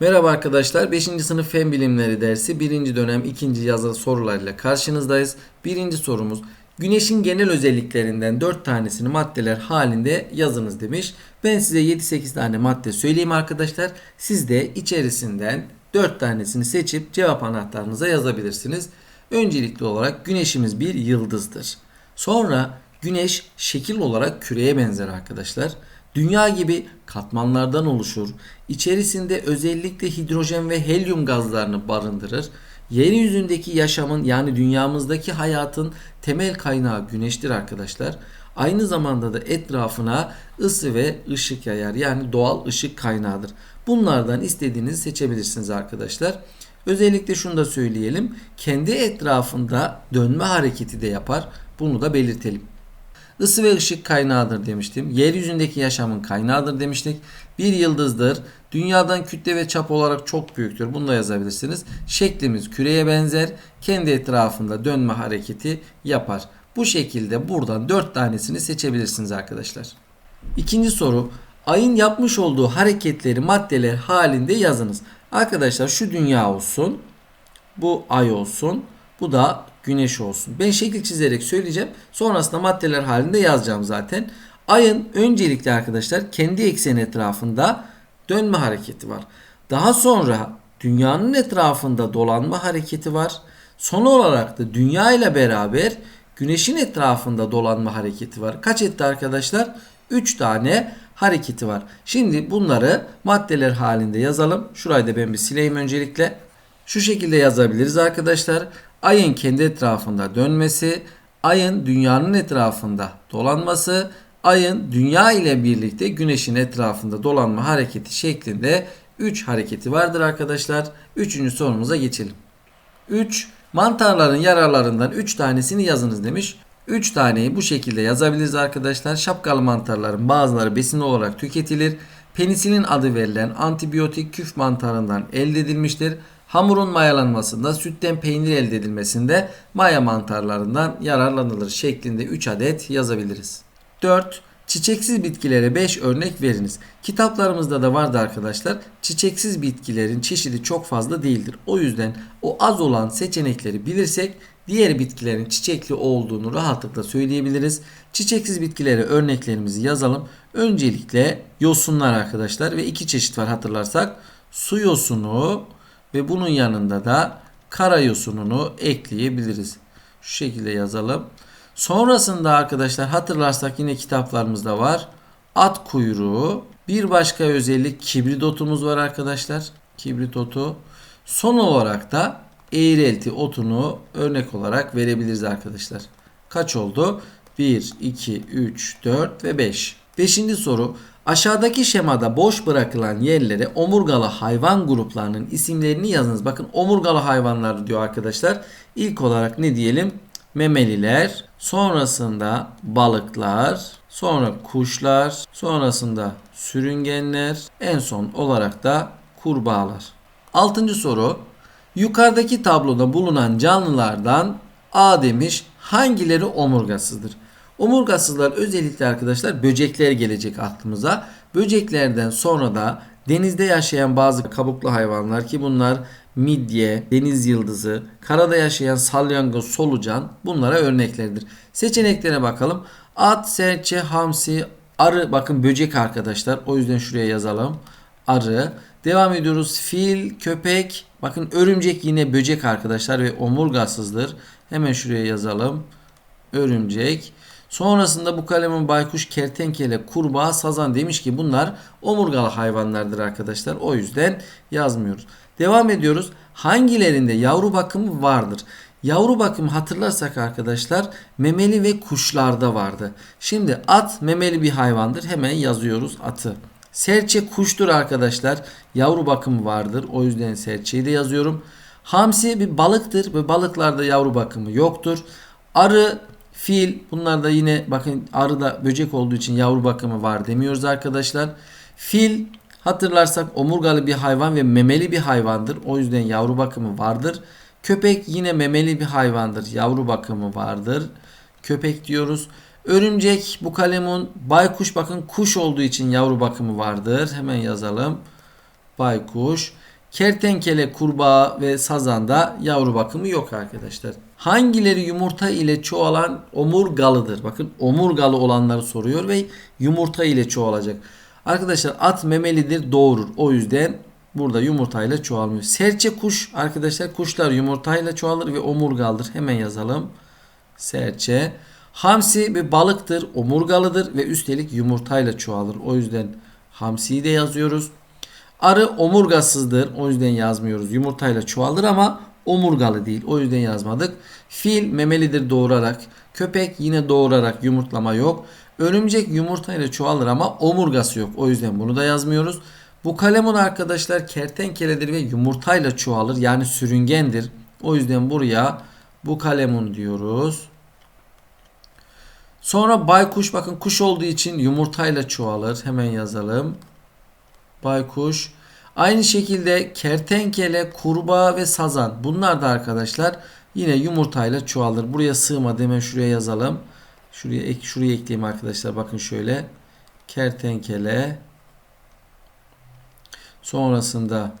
Merhaba arkadaşlar. 5. sınıf Fen Bilimleri dersi 1. dönem 2. yazılı sorularıyla karşınızdayız. Birinci sorumuz Güneşin genel özelliklerinden 4 tanesini maddeler halinde yazınız demiş. Ben size 7-8 tane madde söyleyeyim arkadaşlar. Siz de içerisinden 4 tanesini seçip cevap anahtarınıza yazabilirsiniz. Öncelikli olarak güneşimiz bir yıldızdır. Sonra güneş şekil olarak küreye benzer arkadaşlar. Dünya gibi katmanlardan oluşur. İçerisinde özellikle hidrojen ve helyum gazlarını barındırır. Yeryüzündeki yaşamın yani dünyamızdaki hayatın temel kaynağı güneştir arkadaşlar. Aynı zamanda da etrafına ısı ve ışık yayar. Yani doğal ışık kaynağıdır. Bunlardan istediğinizi seçebilirsiniz arkadaşlar. Özellikle şunu da söyleyelim. Kendi etrafında dönme hareketi de yapar. Bunu da belirtelim. Isı ve ışık kaynağıdır demiştim. Yeryüzündeki yaşamın kaynağıdır demiştik. Bir yıldızdır. Dünyadan kütle ve çap olarak çok büyüktür. Bunu da yazabilirsiniz. Şeklimiz küreye benzer. Kendi etrafında dönme hareketi yapar. Bu şekilde buradan 4 tanesini seçebilirsiniz arkadaşlar. İkinci soru. Ayın yapmış olduğu hareketleri maddeler halinde yazınız. Arkadaşlar şu dünya olsun. Bu ay olsun. Bu da güneş olsun. Ben şekil çizerek söyleyeceğim. Sonrasında maddeler halinde yazacağım zaten. Ayın öncelikle arkadaşlar kendi ekseni etrafında dönme hareketi var. Daha sonra dünyanın etrafında dolanma hareketi var. Son olarak da dünya ile beraber güneşin etrafında dolanma hareketi var. Kaç etti arkadaşlar? 3 tane hareketi var. Şimdi bunları maddeler halinde yazalım. Şurayı da ben bir sileyim öncelikle. Şu şekilde yazabiliriz arkadaşlar. Ayın kendi etrafında dönmesi, ayın dünyanın etrafında dolanması, ayın dünya ile birlikte güneşin etrafında dolanma hareketi şeklinde 3 hareketi vardır arkadaşlar. 3. sorumuza geçelim. 3. Mantarların yararlarından 3 tanesini yazınız demiş. 3 taneyi bu şekilde yazabiliriz arkadaşlar. Şapkalı mantarların bazıları besin olarak tüketilir. Penisilin adı verilen antibiyotik küf mantarından elde edilmiştir. Hamurun mayalanmasında, sütten peynir elde edilmesinde maya mantarlarından yararlanılır şeklinde 3 adet yazabiliriz. 4. Çiçeksiz bitkilere 5 örnek veriniz. Kitaplarımızda da vardı arkadaşlar. Çiçeksiz bitkilerin çeşidi çok fazla değildir. O yüzden o az olan seçenekleri bilirsek diğer bitkilerin çiçekli olduğunu rahatlıkla söyleyebiliriz. Çiçeksiz bitkilere örneklerimizi yazalım. Öncelikle yosunlar arkadaşlar ve iki çeşit var hatırlarsak. Su yosunu ve bunun yanında da kara yosununu ekleyebiliriz. Şu şekilde yazalım. Sonrasında arkadaşlar hatırlarsak yine kitaplarımızda var. At kuyruğu. Bir başka özellik kibrit otumuz var arkadaşlar. Kibrit otu. Son olarak da eğrelti otunu örnek olarak verebiliriz arkadaşlar. Kaç oldu? 1, 2, 3, 4 ve 5. Beşinci soru. Aşağıdaki şemada boş bırakılan yerlere omurgalı hayvan gruplarının isimlerini yazınız. Bakın omurgalı hayvanlar diyor arkadaşlar. İlk olarak ne diyelim? Memeliler, sonrasında balıklar, sonra kuşlar, sonrasında sürüngenler, en son olarak da kurbağalar. Altıncı soru. Yukarıdaki tabloda bulunan canlılardan A demiş hangileri omurgasızdır? Omurgasızlar özellikle arkadaşlar böcekler gelecek aklımıza. Böceklerden sonra da denizde yaşayan bazı kabuklu hayvanlar ki bunlar midye, deniz yıldızı, karada yaşayan salyangoz, solucan bunlara örneklerdir. Seçeneklere bakalım. At, serçe, hamsi, arı bakın böcek arkadaşlar. O yüzden şuraya yazalım. Arı. Devam ediyoruz. Fil, köpek. Bakın örümcek yine böcek arkadaşlar ve omurgasızdır. Hemen şuraya yazalım. Örümcek. Sonrasında bu kalemin baykuş, kertenkele, kurbağa, sazan demiş ki bunlar omurgalı hayvanlardır arkadaşlar. O yüzden yazmıyoruz. Devam ediyoruz. Hangilerinde yavru bakımı vardır? Yavru bakımı hatırlarsak arkadaşlar memeli ve kuşlarda vardı. Şimdi at memeli bir hayvandır. Hemen yazıyoruz atı. Serçe kuştur arkadaşlar. Yavru bakımı vardır. O yüzden serçeyi de yazıyorum. Hamsi bir balıktır ve balıklarda yavru bakımı yoktur. Arı, fil bunlar da yine bakın arı da böcek olduğu için yavru bakımı var demiyoruz arkadaşlar. Fil hatırlarsak omurgalı bir hayvan ve memeli bir hayvandır. O yüzden yavru bakımı vardır. Köpek yine memeli bir hayvandır. Yavru bakımı vardır. Köpek diyoruz. Örümcek bu kalemun baykuş bakın kuş olduğu için yavru bakımı vardır. Hemen yazalım. Baykuş. Kertenkele, kurbağa ve sazanda yavru bakımı yok arkadaşlar. Hangileri yumurta ile çoğalan omurgalıdır? Bakın omurgalı olanları soruyor ve yumurta ile çoğalacak. Arkadaşlar at memelidir doğurur. O yüzden burada yumurtayla çoğalmıyor. Serçe kuş arkadaşlar kuşlar yumurtayla çoğalır ve omurgalıdır. Hemen yazalım. Serçe. Hamsi bir balıktır, omurgalıdır ve üstelik yumurtayla çoğalır. O yüzden hamsiyi de yazıyoruz. Arı omurgasızdır. O yüzden yazmıyoruz. Yumurtayla çoğalır ama omurgalı değil. O yüzden yazmadık. Fil memelidir doğurarak. Köpek yine doğurarak yumurtlama yok. Örümcek yumurtayla çoğalır ama omurgası yok. O yüzden bunu da yazmıyoruz. Bu kalemun arkadaşlar kertenkeledir ve yumurtayla çoğalır. Yani sürüngendir. O yüzden buraya bu kalemun diyoruz. Sonra baykuş bakın kuş olduğu için yumurtayla çoğalır. Hemen yazalım. Baykuş. Aynı şekilde kertenkele, kurbağa ve sazan. Bunlar da arkadaşlar yine yumurtayla çoğalır. Buraya sığmadı. Hemen şuraya yazalım. Şuraya ek şuraya ekleyeyim arkadaşlar. Bakın şöyle. Kertenkele. Sonrasında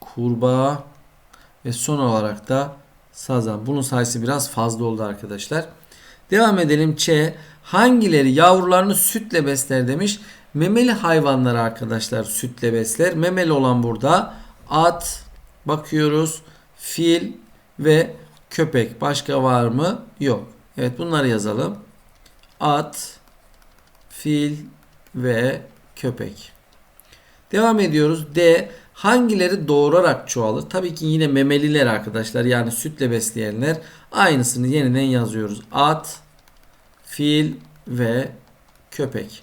kurbağa ve son olarak da sazan. Bunun sayısı biraz fazla oldu arkadaşlar. Devam edelim. Ç. Hangileri yavrularını sütle besler demiş. Memeli hayvanlar arkadaşlar sütle besler. Memeli olan burada at, bakıyoruz, fil ve köpek. Başka var mı? Yok. Evet bunları yazalım. At, fil ve köpek. Devam ediyoruz. D. Hangileri doğurarak çoğalır? Tabii ki yine memeliler arkadaşlar. Yani sütle besleyenler. Aynısını yeniden yazıyoruz. At, fil ve köpek.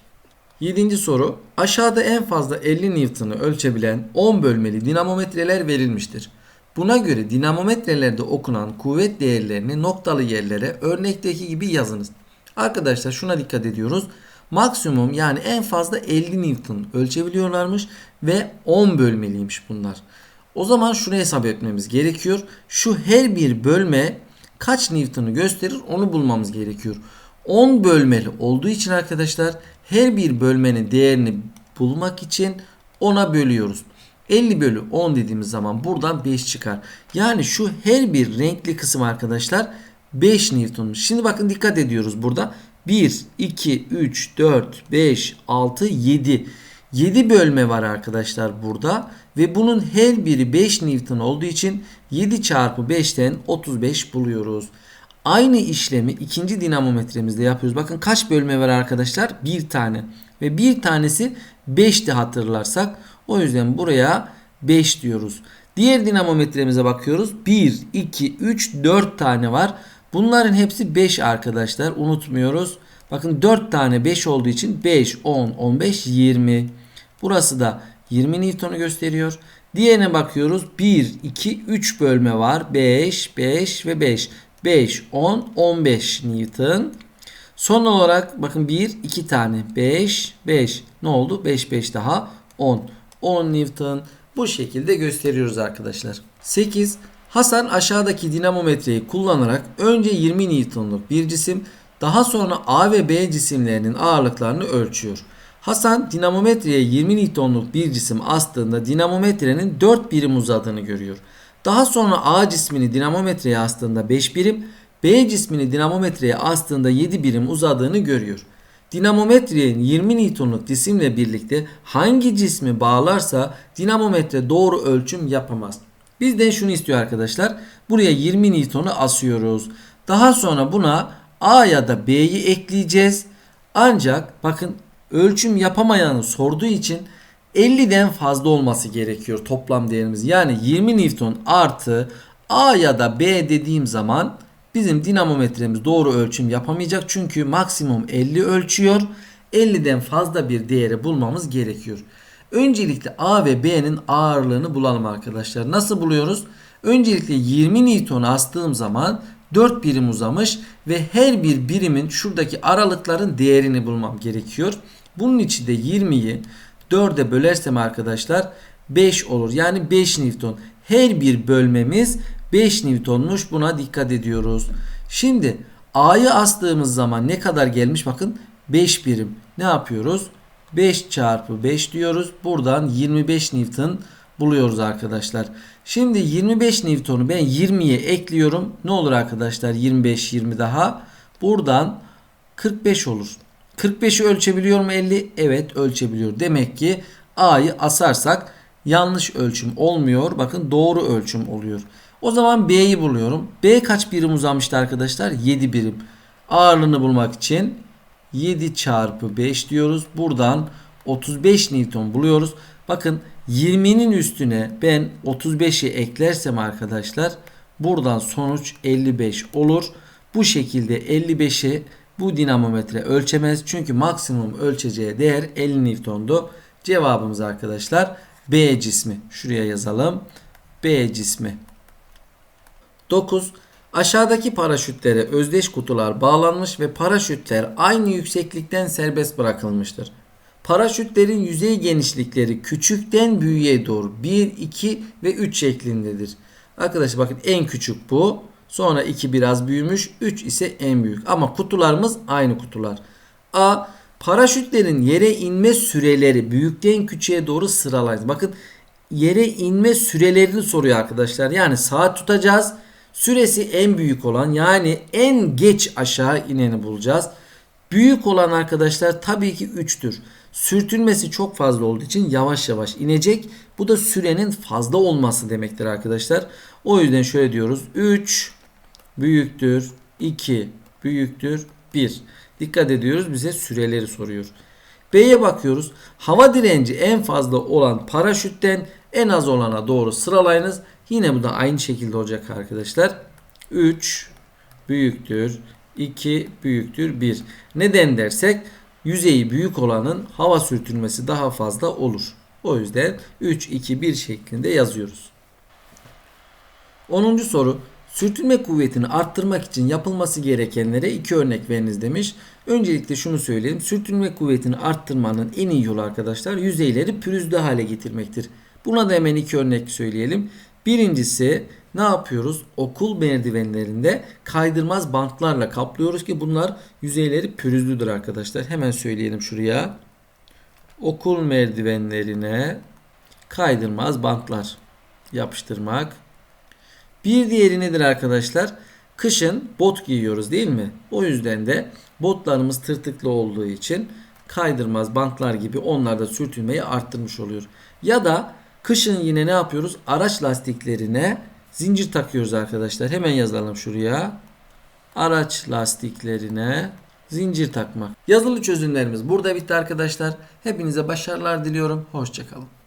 Yedinci soru. Aşağıda en fazla 50 Newton'u ölçebilen 10 bölmeli dinamometreler verilmiştir. Buna göre dinamometrelerde okunan kuvvet değerlerini noktalı yerlere örnekteki gibi yazınız. Arkadaşlar şuna dikkat ediyoruz. Maksimum yani en fazla 50 Newton ölçebiliyorlarmış ve 10 bölmeliymiş bunlar. O zaman şunu hesap etmemiz gerekiyor. Şu her bir bölme kaç Newton'u gösterir onu bulmamız gerekiyor. 10 bölmeli olduğu için arkadaşlar her bir bölmenin değerini bulmak için 10'a bölüyoruz. 50 bölü 10 dediğimiz zaman buradan 5 çıkar. Yani şu her bir renkli kısım arkadaşlar 5 Newton. Şimdi bakın dikkat ediyoruz burada. 1, 2, 3, 4, 5, 6, 7. 7 bölme var arkadaşlar burada. Ve bunun her biri 5 Newton olduğu için 7 çarpı 5'ten 35 buluyoruz. Aynı işlemi ikinci dinamometremizde yapıyoruz. Bakın kaç bölme var arkadaşlar? Bir tane. Ve bir tanesi 5'ti hatırlarsak. O yüzden buraya 5 diyoruz. Diğer dinamometremize bakıyoruz. 1, 2, 3, 4 tane var. Bunların hepsi 5 arkadaşlar. Unutmuyoruz. Bakın 4 tane 5 olduğu için 5, 10, 15, 20. Burası da 20 Newton'u gösteriyor. Diğerine bakıyoruz. 1, 2, 3 bölme var. 5, 5 ve 5. 5, 10, 15 Newton. Son olarak bakın 1, 2 tane. 5, 5. Ne oldu? 5, 5 daha 10. 10 Newton. Bu şekilde gösteriyoruz arkadaşlar. 8. Hasan aşağıdaki dinamometreyi kullanarak önce 20 Newton'luk bir cisim daha sonra A ve B cisimlerinin ağırlıklarını ölçüyor. Hasan dinamometreye 20 Newton'luk bir cisim astığında dinamometrenin 4 birim uzadığını görüyor. Daha sonra A cismini dinamometreye astığında 5 birim, B cismini dinamometreye astığında 7 birim uzadığını görüyor. Dinamometrenin 20 Newton'luk cisimle birlikte hangi cismi bağlarsa dinamometre doğru ölçüm yapamaz. Bizden şunu istiyor arkadaşlar. Buraya 20 Newton'u asıyoruz. Daha sonra buna A ya da B'yi ekleyeceğiz. Ancak bakın ölçüm yapamayanı sorduğu için 50'den fazla olması gerekiyor toplam değerimiz. Yani 20 Newton artı A ya da B dediğim zaman bizim dinamometremiz doğru ölçüm yapamayacak. Çünkü maksimum 50 ölçüyor. 50'den fazla bir değeri bulmamız gerekiyor. Öncelikle A ve B'nin ağırlığını bulalım arkadaşlar. Nasıl buluyoruz? Öncelikle 20 Newton astığım zaman 4 birim uzamış ve her bir birimin şuradaki aralıkların değerini bulmam gerekiyor. Bunun için de 20'yi 4'e bölersem arkadaşlar 5 olur. Yani 5 Newton. Her bir bölmemiz 5 Newtonmuş. Buna dikkat ediyoruz. Şimdi A'yı astığımız zaman ne kadar gelmiş? Bakın 5 birim. Ne yapıyoruz? 5 çarpı 5 diyoruz. Buradan 25 Newton buluyoruz arkadaşlar. Şimdi 25 Newton'u ben 20'ye ekliyorum. Ne olur arkadaşlar 25 20 daha. Buradan 45 olur. 45'i ölçebiliyor mu 50? Evet ölçebiliyor. Demek ki A'yı asarsak yanlış ölçüm olmuyor. Bakın doğru ölçüm oluyor. O zaman B'yi buluyorum. B kaç birim uzamıştı arkadaşlar? 7 birim. Ağırlığını bulmak için 7 çarpı 5 diyoruz. Buradan 35 Newton buluyoruz. Bakın 20'nin üstüne ben 35'i eklersem arkadaşlar buradan sonuç 55 olur. Bu şekilde 55'i bu dinamometre ölçemez. Çünkü maksimum ölçeceği değer 50 Newton'du. Cevabımız arkadaşlar B cismi. Şuraya yazalım. B cismi. 9. Aşağıdaki paraşütlere özdeş kutular bağlanmış ve paraşütler aynı yükseklikten serbest bırakılmıştır. Paraşütlerin yüzey genişlikleri küçükten büyüğe doğru 1, 2 ve 3 şeklindedir. Arkadaşlar bakın en küçük bu. Sonra 2 biraz büyümüş. 3 ise en büyük. Ama kutularımız aynı kutular. A. Paraşütlerin yere inme süreleri büyükten küçüğe doğru sıralayın. Bakın yere inme sürelerini soruyor arkadaşlar. Yani saat tutacağız. Süresi en büyük olan yani en geç aşağı ineni bulacağız. Büyük olan arkadaşlar tabii ki 3'tür. Sürtünmesi çok fazla olduğu için yavaş yavaş inecek. Bu da sürenin fazla olması demektir arkadaşlar. O yüzden şöyle diyoruz. 3 büyüktür 2 büyüktür 1. Dikkat ediyoruz bize süreleri soruyor. B'ye bakıyoruz. Hava direnci en fazla olan paraşütten en az olana doğru sıralayınız. Yine bu da aynı şekilde olacak arkadaşlar. 3 büyüktür 2 büyüktür 1. Neden dersek yüzeyi büyük olanın hava sürtünmesi daha fazla olur. O yüzden 3 2 1 şeklinde yazıyoruz. 10. soru Sürtünme kuvvetini arttırmak için yapılması gerekenlere iki örnek veriniz demiş. Öncelikle şunu söyleyeyim. Sürtünme kuvvetini arttırmanın en iyi yolu arkadaşlar yüzeyleri pürüzlü hale getirmektir. Buna da hemen iki örnek söyleyelim. Birincisi ne yapıyoruz? Okul merdivenlerinde kaydırmaz bantlarla kaplıyoruz ki bunlar yüzeyleri pürüzlüdür arkadaşlar. Hemen söyleyelim şuraya. Okul merdivenlerine kaydırmaz bantlar yapıştırmak. Bir diğeri nedir arkadaşlar? Kışın bot giyiyoruz değil mi? O yüzden de botlarımız tırtıklı olduğu için kaydırmaz bantlar gibi onlar da sürtünmeyi arttırmış oluyor. Ya da kışın yine ne yapıyoruz? Araç lastiklerine zincir takıyoruz arkadaşlar. Hemen yazalım şuraya. Araç lastiklerine zincir takmak. Yazılı çözümlerimiz burada bitti arkadaşlar. Hepinize başarılar diliyorum. Hoşçakalın.